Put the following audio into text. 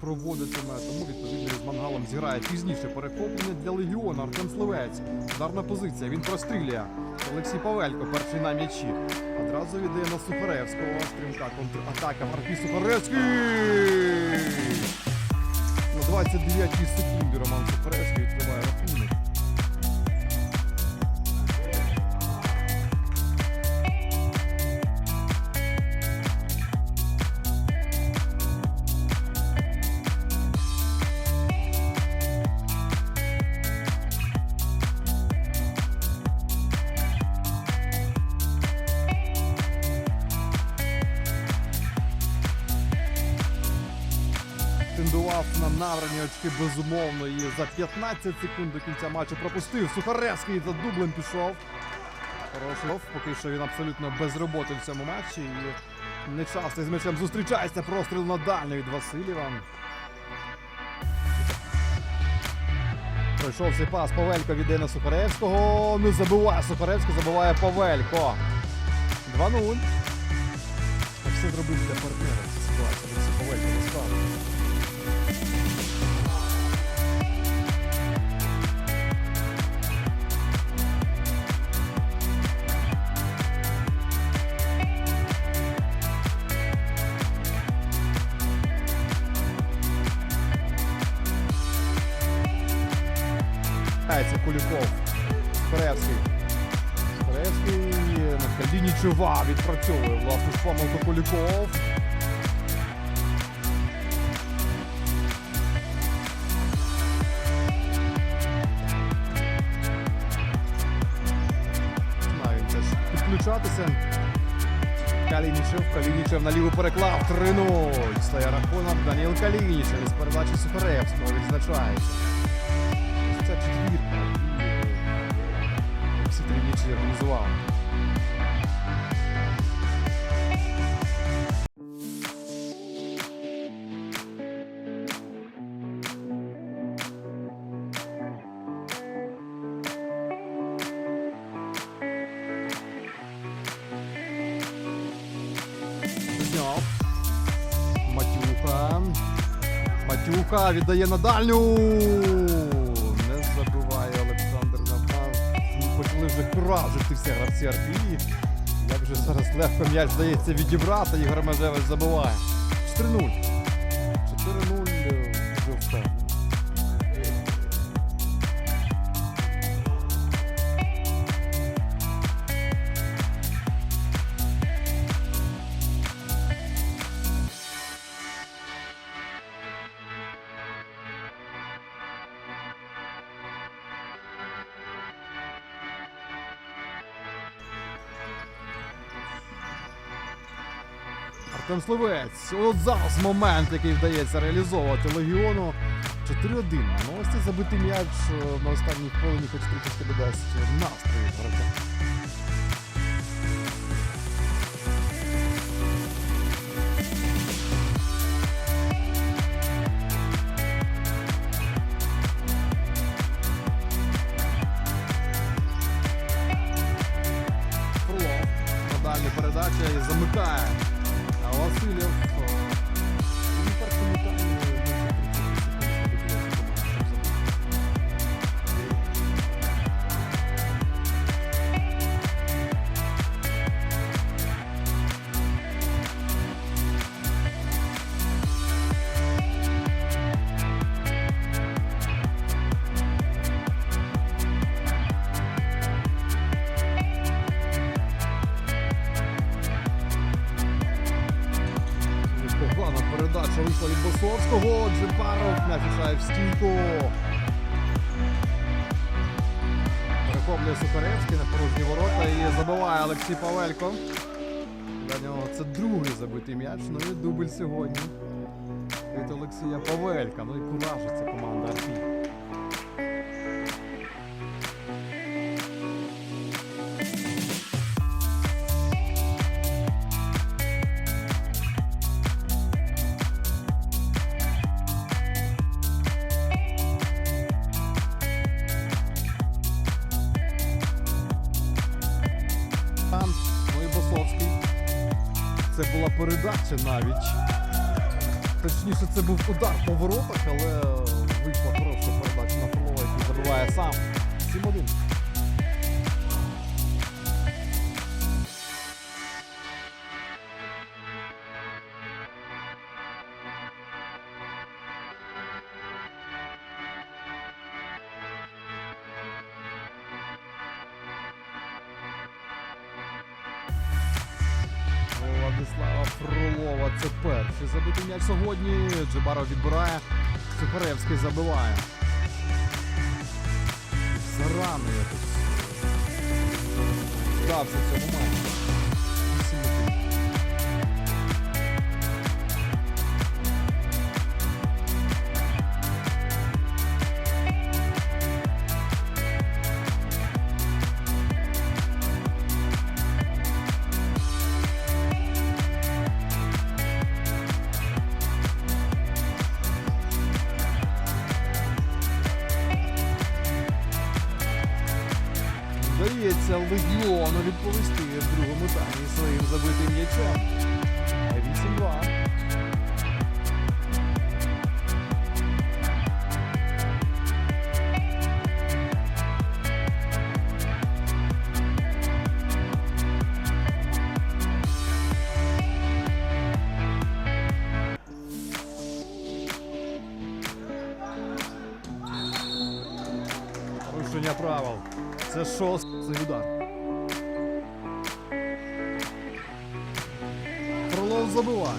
проводитиме, тому відповідно з мангалом зіграє пізніше перекоплення для легіона Артем Сливець. Ударна позиція. Він прострілює. Олексій Павелько, перший на м'ячі. Одразу віддає на Сухаревського. Стрімка контратака. Маркій Сухаревський. На 29-й секунді Роман Сухаревський відкриває рахунок. Тендував на набрані очки безумовно і за 15 секунд до кінця матчу пропустив. Сухаревський за дублем пішов. Хороший. Поки що він абсолютно без роботи в цьому матчі. І не часто з м'ячем зустрічається простріл на дальню від Васильєва. Пройшов цей пас. Павелько віддає на Сухаревського. Не забиває Сухаревський, забиває Павелько. 2-0. Все зробив для партнера ситуація. Павелько розставив. Це Куліков. Скоревський. Скоревський на кальдіні чува відпрацьовує власну помилку Куліков. Підключатися. Калінічев, Калінічев на ліву переклав. 3-0. Стає рахунок Даніл Калінічев із передачі Сухаревського відзначається. Ось Ця четвірка. Всі три нічі Матюха віддає на дальню. Не забиває Олександр Нафан. Ну, Почали вже куражити всі гравці Арпії. Як же зараз легко м'яч здається відібрати, Ігор Межевич забиває. 4-0. 4-0 е, вже встав. Артем Словець. От зараз момент, який вдається реалізовувати легіону. 4-1. Ну ось цей забитий м'яч е, на останній хвилині хоч трішки додасть настрою гравця. Фролов. Подальня передача і замикає. Ó, auxílio. Вийшла від Босовського. Джипаров м'яч в стійку. Перехоплює Сухаревський на порожні ворота і забиває Олексій Павелько. Для нього це другий забитий м'яч, ну і дубль сьогодні. Від Олексія Павелька. Ну і куражиться команда Арпій. Була передача навіть. Точніше, це був удар по воротах, але вийшла хороша передача на Фролова, який забиває сам. 7-1. Владислава Фролова. Це перший забитий м'яч сьогодні. Джебаров відбирає. Сухаревський забиває. Зарано якось. Здався в цьому матчі. Вдається легіону відповісти в другому таймі своїм забитим м'ячем. 8-2. Порушення правил. Це шостий удар. Фролов забиває.